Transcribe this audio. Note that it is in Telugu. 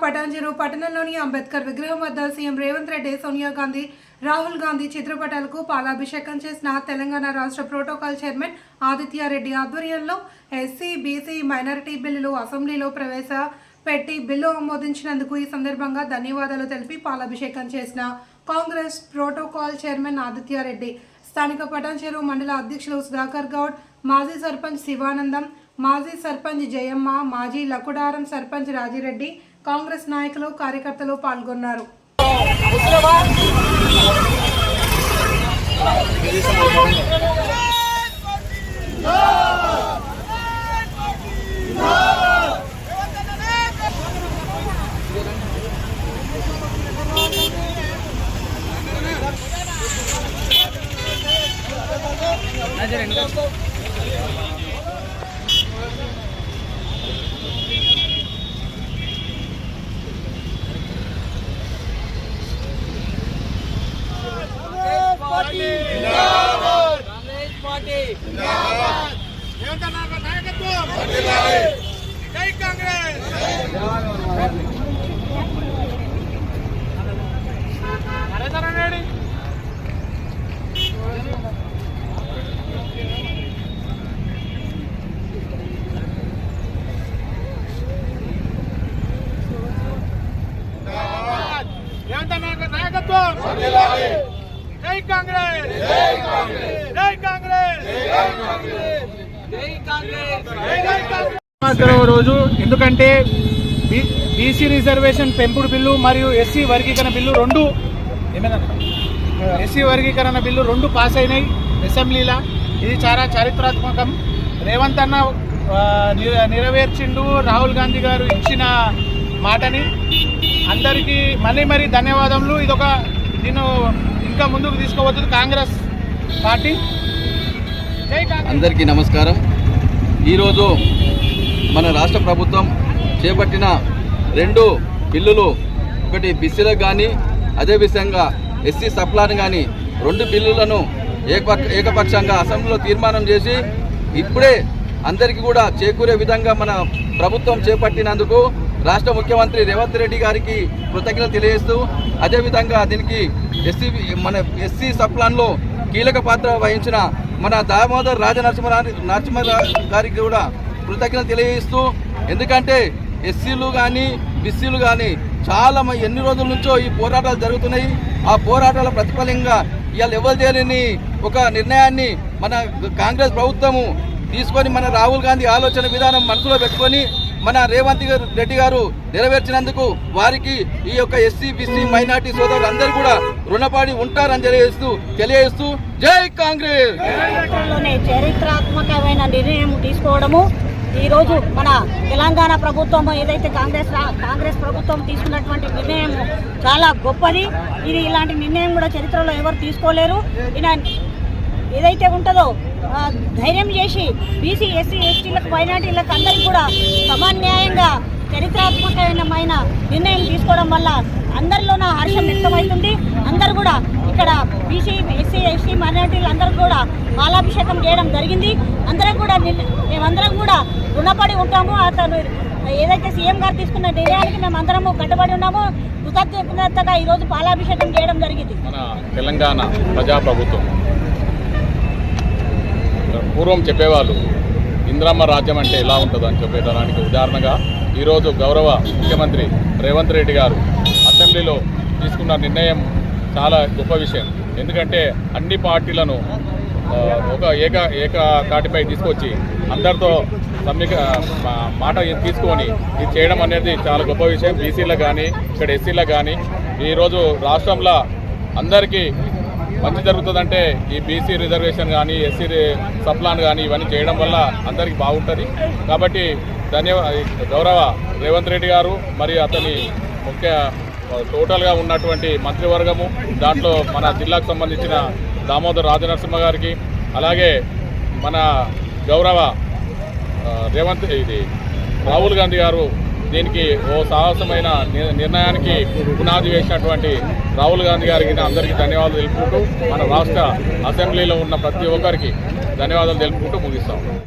పటాన్చెరు పట్టణంలోని అంబేద్కర్ విగ్రహం వద్ద సీఎం రేవంత్ రెడ్డి సోనియా గాంధీ రాహుల్ గాంధీ చిత్రపటాలకు పాలాభిషేకం చేసిన తెలంగాణ రాష్ట్ర ప్రోటోకాల్ చైర్మన్ ఆదిత్యారెడ్డి ఆధ్వర్యంలో ఎస్సీ బీసీ మైనారిటీ బిల్లులు అసెంబ్లీలో ప్రవేశ పెట్టి బిల్లు ఆమోదించినందుకు ఈ సందర్భంగా ధన్యవాదాలు తెలిపి పాలాభిషేకం చేసిన కాంగ్రెస్ ప్రోటోకాల్ చైర్మన్ ఆదిత్యారెడ్డి స్థానిక పటాన్చెరు మండల అధ్యక్షులు సుధాకర్ గౌడ్ మాజీ సర్పంచ్ శివానందం మాజీ సర్పంచ్ జయమ్మ మాజీ లకుడారం సర్పంచ్ రాజిరెడ్డి కాంగ్రెస్ నాయకులు కార్యకర్తలు పాల్గొన్నారు. Congress party. జై కాంగ్రెస్. నరేంద్రనాయుడు నాయకత్వం. జై కాంగ్రెస్! జై కాంగ్రెస్! జై కాంగ్రెస్! జై కాంగ్రెస్! రోజు ఎందుకంటే బీసీ రిజర్వేషన్ పెంపుడు బిల్లు మరియు ఎస్సీ వర్గీకరణ బిల్లు రెండు ఎస్సీ వర్గీకరణ బిల్లు రెండు పాస్ అయినాయి అసెంబ్లీలో. ఇది చాలా చారిత్రాత్మకం. రేవంత్ అన్న నెరవేర్చిండు రాహుల్ గాంధీ గారు ఇచ్చిన మాటని. అందరికీ మళ్ళీ మరీ ధన్యవాదములు. ఇదొక నేను ఇంకా ముందుకు తీసుకోవచ్చు కాంగ్రెస్ పార్టీ. అందరికీ నమస్కారం. ఈరోజు మన రాష్ట్ర ప్రభుత్వం చేపట్టిన రెండు బిల్లులు ఒకటి బిస్సీలకు కానీ అదేవిధంగా ఎస్సీ సప్లాన్ కానీ రెండు బిల్లులను ఏకపక్ష ఏకపక్షంగా అసెంబ్లీలో తీర్మానం చేసి ఇప్పుడే అందరికీ కూడా చేకూరే విధంగా మన ప్రభుత్వం చేపట్టినందుకు రాష్ట్ర ముఖ్యమంత్రి రేవంత్ రెడ్డి గారికి కృతజ్ఞతలు తెలియజేస్తూ అదేవిధంగా దీనికి ఎస్సీ మన ఎస్సీ సప్లాన్లో కీలక పాత్ర వహించిన మన దామోదర్ రాజ నరసింహ గారికి కూడా కృతజ్ఞతలు తెలియజేస్తూ ఎందుకంటే ఎస్సీలు కానీ బిస్సీలు కానీ చాలా ఎన్ని రోజుల నుంచో ఈ పోరాటాలు జరుగుతున్నాయి. ఆ పోరాటాల ప్రతిఫలంగా ఇవాళ ఎవరు చేయలేని ఒక నిర్ణయాన్ని మన కాంగ్రెస్ ప్రభుత్వము తీసుకొని మన రాహుల్ గాంధీ ఆలోచన విధానం మనసులో పెట్టుకొని మన రేవంత్ గారు రెడ్డి గారు నెరవేర్చినందుకు వారికి ఈ యొక్క ఎస్సీ బీసీ మైనార్టీ సోదరులు అందరూ కూడా రుణపడి ఉంటారని తెలియజేస్తూ తెలియజేస్తూ జై కాంగ్రెస్! చరిత్రాత్మకమైన నిర్ణయం తీసుకోవడము. ఈరోజు మన తెలంగాణ ప్రభుత్వం ఏదైతే కాంగ్రెస్ రా- కాంగ్రెస్ ప్రభుత్వం తీసుకున్నటువంటి నిర్ణయం చాలా గొప్పది. ఇది ఇలాంటి నిర్ణయం కూడా చరిత్రలో ఎవరు తీసుకోలేరు. ఇలా ఏదైతే ఉంటుందో ధైర్యం చేసి బీసీ ఎస్సీ ఎస్టీలకు మైనార్టీలకు అందరికీ కూడా సమన్యాయంగా చరిత్రాత్మకమైన నిర్ణయం తీసుకోవడం వల్ల అందరిలోన హర్షం వ్యక్తమవుతుంది. అందరు కూడా ఇక్కడ బీసీ ఎస్సీ ఎస్టీ మైనార్టీలు అందరూ కూడా పాలాభిషేకం చేయడం జరిగింది. అందరం కూడా మేమందరం కూడా రుణపడి ఉంటాము. అతను ఏదైతే సీఎం గారు తీసుకున్న నిర్ణయానికి మేము అందరము కట్టుబడి ఉన్నామో. కృతజ్ఞతగా ఈరోజు పాలాభిషేకం చేయడం జరిగింది. మన తెలంగాణ ప్రజాప్రభుత్వం. పూర్వం చెప్పేవాళ్ళు ఇంద్రమ్మ రాజ్యం అంటే ఎలా ఉంటుందని చెప్పేదానికి ఉదాహరణగా ఈరోజు గౌరవ ముఖ్యమంత్రి రేవంత్ రెడ్డి గారు అసెంబ్లీలో తీసుకున్న నిర్ణయం చాలా గొప్ప విషయం. ఎందుకంటే అన్ని పార్టీలను ఒక ఏక ఏక కాటిపై తీసుకొచ్చి అందరితో సమ్మిక మా- మాట తీసుకొని ఇది చేయడం అనేది చాలా గొప్ప విషయం. బీసీలకు కానీ ఇక్కడ ఎస్సీలకు కానీ ఈరోజు రాష్ట్రంలో అందరికీ మంచి జరుగుతుందంటే ఈ బీసీ రిజర్వేషన్ కానీ ఎస్సీ సప్లాన్ కానీ ఇవన్నీ చేయడం వల్ల అందరికీ బాగుంటుంది. కాబట్టి ధన్యవాద గౌరవ రేవంత్ రెడ్డి గారు మరి అతని ముఖ్య టోటల్గా ఉన్నటువంటి మంత్రివర్గము దాంట్లో మన జిల్లాకు సంబంధించిన దామోదర్ రాజనరసింహ గారికి అలాగే మన గౌరవ రేవంత్ ఇది రాహుల్ గాంధీ గారు దీనికి ఓ సాహసమైన ని- నిర్ణయానికి పునాది వేసినటువంటి రాహుల్ గాంధీ గారికి అందరికీ ధన్యవాదాలు తెలుపుకుంటూ మన రాష్ట్ర అసెంబ్లీలో ఉన్న ప్రతి ఒక్కరికి ధన్యవాదాలు తెలుపుకుంటూ ముగిస్తాం.